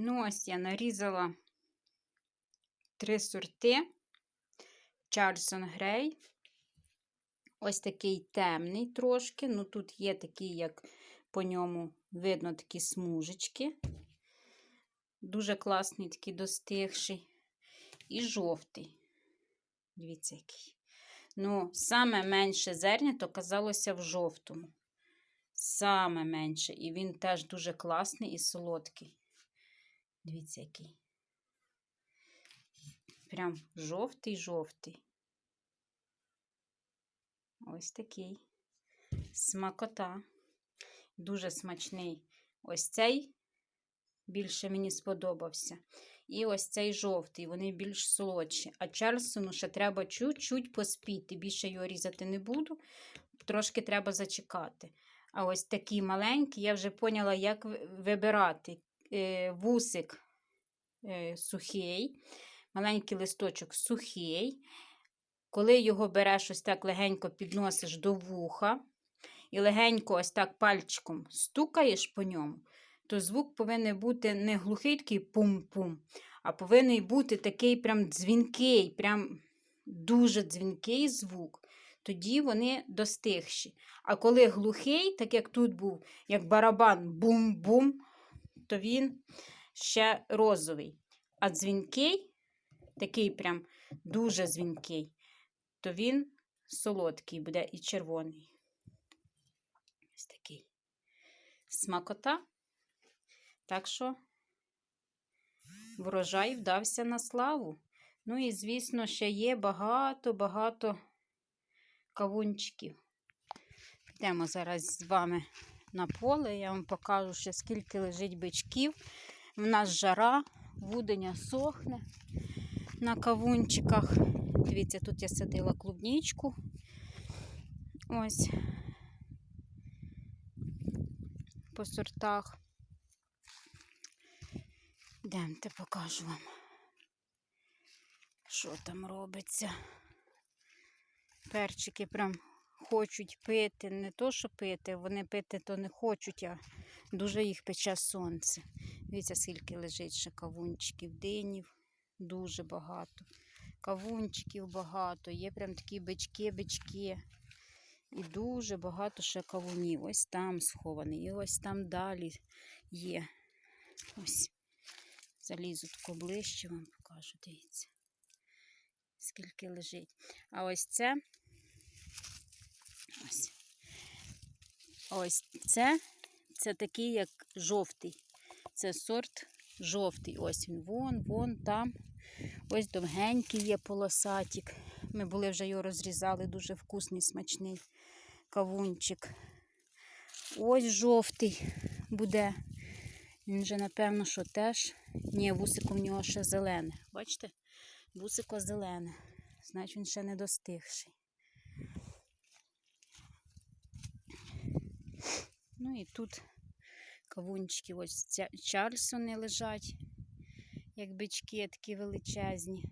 Ну, ось я нарізала три сорти. Чарльсон Грей. Ось такий темний трошки. Ну, тут є такий, як по ньому видно такі смужечки. Дуже класний, такий достигший. І жовтий. Дивіться, який. Ну, саме менше зернято казалося в жовтому. Саме менше. І він теж дуже класний і солодкий. Дивіться, який. Прям жовтий-жовтий. Ось такий. Смакота. Дуже смачний. Ось цей більше мені сподобався. І ось цей жовтий, вони більш солодші. А Чарльсону ще треба чуть-чуть поспіти. Більше його різати не буду. Трошки треба зачекати. А ось такі маленькі, я вже поняла, як вибирати вусик е, сухий, маленький листочок сухий. Коли його береш, ось так легенько підносиш до вуха і легенько ось так пальчиком стукаєш по ньому, то звук повинен бути не глухий такий пум-пум, а повинен бути такий прям дзвінкий, прям дуже дзвінкий звук. Тоді вони достигші. А коли глухий, так як тут був, як барабан бум-бум, то він ще розовий. А дзвінкий, такий прям дуже дзвінкий, то він солодкий буде і червоний. Ось такий смакота. Так що врожай вдався на славу. Ну і, звісно, ще є багато-багато кавунчиків. Підемо зараз з вами на поле. Я вам покажу, ще скільки лежить бичків. В нас жара, вуденя сохне на кавунчиках. Дивіться, тут я садила клубнічку. Ось по сортах. Демте покажу вам, що там робиться. Перчики прям хочуть пити. Не то, що пити, вони пити то не хочуть, а дуже їх пече сонце. Дивіться, скільки лежить ще кавунчиків, динів, дуже багато. Кавунчиків багато, є прям такі бички-бички. І дуже багато ще кавунів. Ось там схований, і ось там далі є. Ось. Залізу тако ближче вам покажу, дивіться, скільки лежить. А ось це ось. Ось це, це такий, як жовтий. Це сорт жовтий. Ось він, вон, вон там. Ось довгенький є полосатик. Ми були вже його розрізали, дуже вкусний, смачний кавунчик. Ось жовтий буде. Він вже, напевно, що теж. Ні, вусико в нього ще зелене. Бачите? Вусико зелене. Значить, він ще не достигший. Ну і тут кавунчики, ось Чарльсони лежать, як бички такі величезні.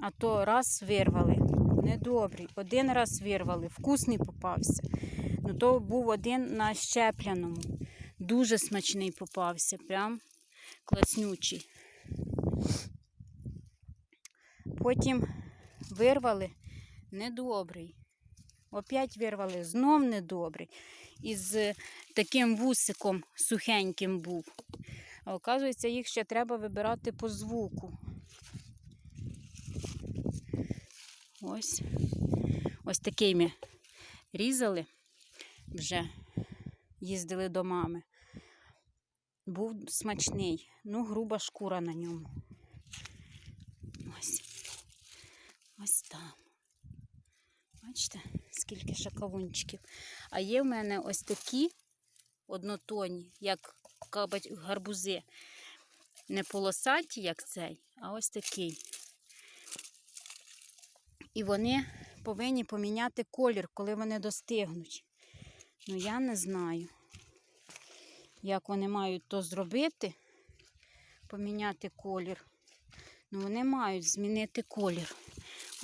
А то раз вирвали, недобрий. Один раз вирвали, вкусний попався. Ну то був один на щепляному. Дуже смачний попався, прям класнючий. Потім вирвали недобрий. Опять вирвали знов недобрий. І з таким вусиком сухеньким був. А оказується, їх ще треба вибирати по звуку. Ось. Ось такий ми різали, вже їздили до мами. Був смачний, ну, груба шкура на ньому. Ось. Ось там. Бачите, скільки ще кавунчиків. А є в мене ось такі однотонні, як гарбузи. Не полосаті, як цей, а ось такий. І вони повинні поміняти колір, коли вони достигнуть. Ну, я не знаю, як вони мають то зробити, поміняти колір. Ну, вони мають змінити колір.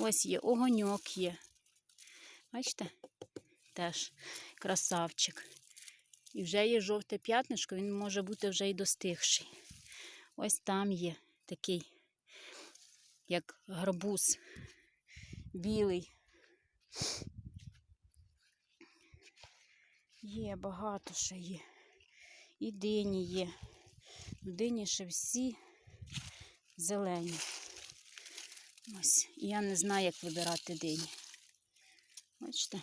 Ось є огоньок є. Бачите? Теж красавчик. І вже є жовте п'ятнишко, він може бути вже й достигший. Ось там є такий, як гарбуз, білий. Є, багато ще є. І дині є. Ну, Дині ще всі зелені. Ось. І я не знаю, як вибирати дині. Бачите?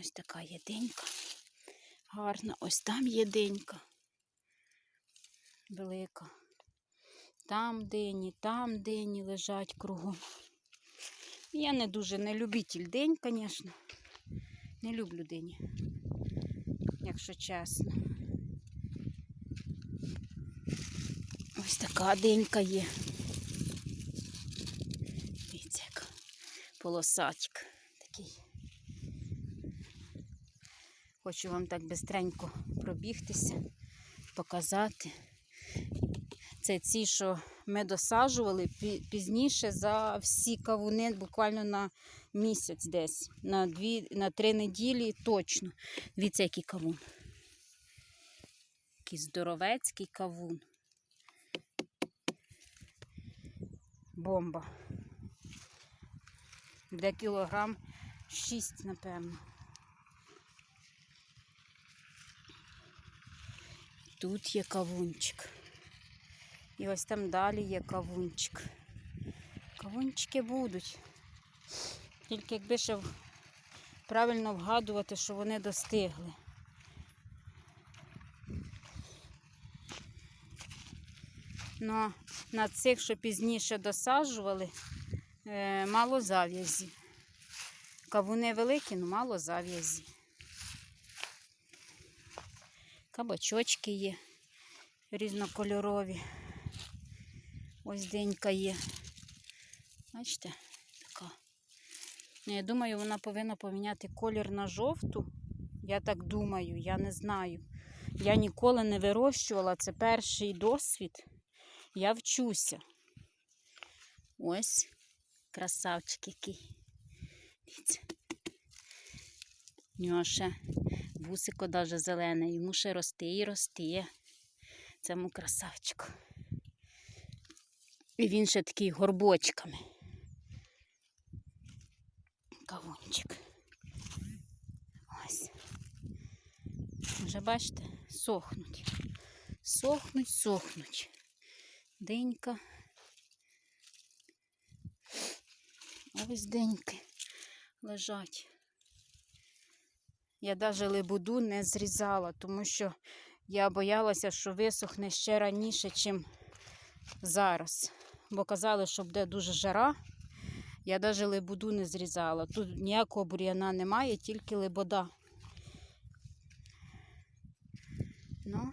Ось така є. Гарна. Ось там є денька. Велика. Там дині, там дині лежать кругом. Я не дуже не любитель день, звісно. Не люблю дині, якщо чесно. Ось така денька є. Дивіться, як полосатик такий. Хочу вам так бистренько пробігтися, показати. Це ці, що ми досаджували пізніше за всі кавуни, буквально на місяць десь, на, дві, на три неділі точно. Дивіться, який кавун. Який здоровецький кавун. Бомба. Де кілограм 6, напевно. Тут є кавунчик. І ось там далі є кавунчик. Кавунчики будуть. Тільки якби ще правильно вгадувати, що вони достигли. Ну, на цих, що пізніше досаджували, мало зав'язі. Кавуни великі, але мало зав'язі. Кабачочки є різнокольорові. Ось денька є. Бачите, така. Ну, Я думаю, вона повинна поміняти колір на жовту. Я так думаю, я не знаю. Я ніколи не вирощувала, це перший досвід. Я вчуся. Ось красавчик який. Дивіться. У нього ще вусико даже зелене, йому ще рости і рости. Цьому красавчику. І він ще такий горбочками. Кавунчик. Ось. Вже бачите, сохнуть. Сохнуть, сохнуть. Денька. Ось деньки лежать. Я навіть лебуду не зрізала, тому що я боялася, що висохне ще раніше, ніж зараз. Бо казали, що буде дуже жара. Я навіть лебуду не зрізала. Тут ніякого бур'яна немає, тільки лебода. Ну,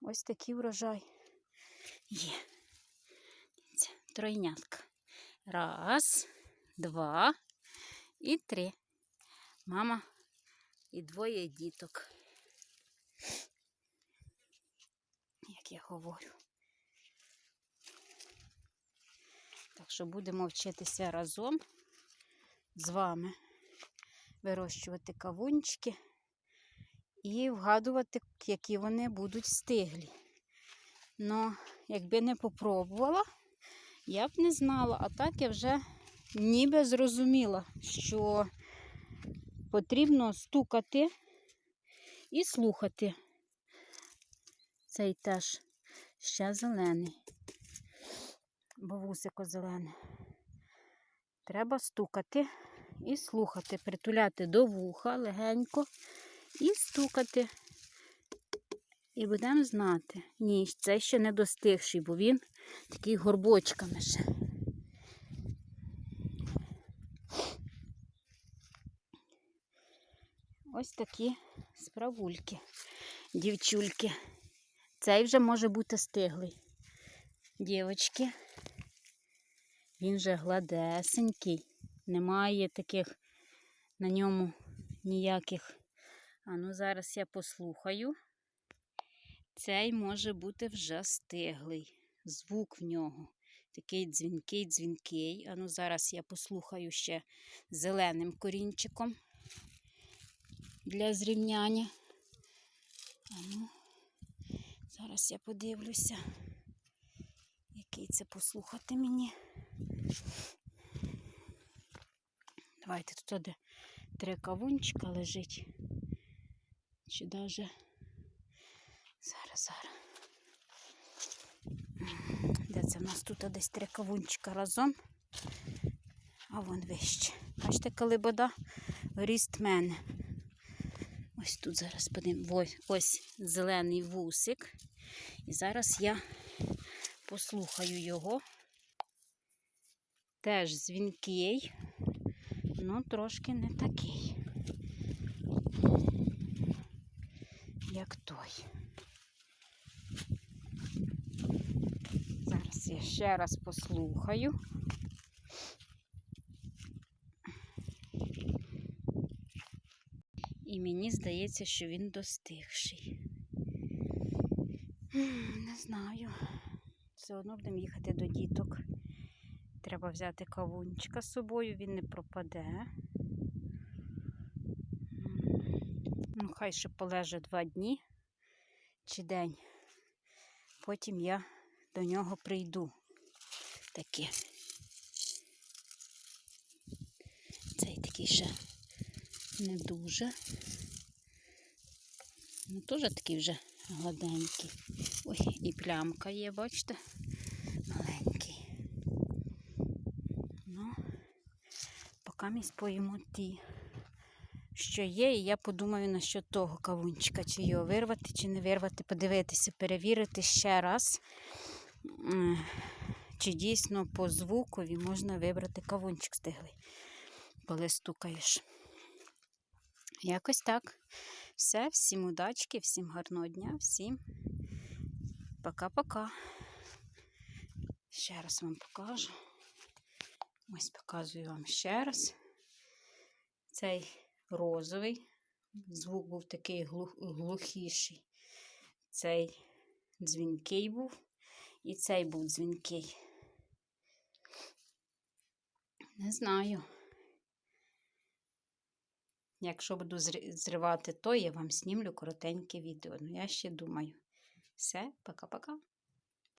ось такий врожай є. Тройнятка. Раз, два і три. Мама і двоє діток. Як я говорю. Так що будемо вчитися разом з вами вирощувати кавунчики і вгадувати, які вони будуть стиглі. Ну, якби не попробувала, я б не знала. А так я вже ніби зрозуміла, що потрібно стукати і слухати. Цей теж ще зелений, бо вусико зелене. Треба стукати і слухати, притуляти до вуха легенько і стукати. І будемо знати. Ні, це ще не достигший, бо він такий горбочками ще. Ось такі справульки, дівчульки. Цей вже може бути стиглий. Дівочки, він вже гладесенький, немає таких на ньому ніяких. А ну зараз я послухаю. Цей може бути вже стиглий. Звук в нього. такий дзвінкий, дзвінкий. А ну зараз я послухаю ще зеленим корінчиком для зрівняння. А ну, зараз я подивлюся, який це послухати мені. Давайте тут де три кавунчика лежить. Чи даже зараз, зараз. Це в нас тут десь три кавунчика разом, а вон вище. Бачите, коли вода ріст мене. Ось тут зараз подивимо. Ось, ось зелений вусик. І зараз я послухаю його. Теж дзвінкий, ну трошки не такий, як той. Я ще раз послухаю. І мені здається, що він достигший. Не знаю. Все одно будемо їхати до діток. Треба взяти кавунчика з собою, він не пропаде. Ну, хай ще полеже два дні чи день. Потім я до нього прийду. Таке. Цей такий ще не дуже. Ну, теж такий вже гладенький. Ой, і плямка є, бачите? Маленький. Ну, поки ми споїмо ті, що є, і я подумаю насчет того кавунчика, чи його вирвати, чи не вирвати, подивитися, перевірити ще раз, чи дійсно по звукові можна вибрати кавунчик стиглий, коли стукаєш. Якось так. Все, всім удачки, всім гарного дня, всім пока-пока. Ще раз вам покажу. Ось показую вам ще раз. Цей розовий. Звук був такий глухіший. Цей дзвінкий був. І цей був дзвінкий. Не знаю. Якщо буду зривати то, я вам знімлю коротеньке відео. Ну, я ще думаю. Все, пока-пока.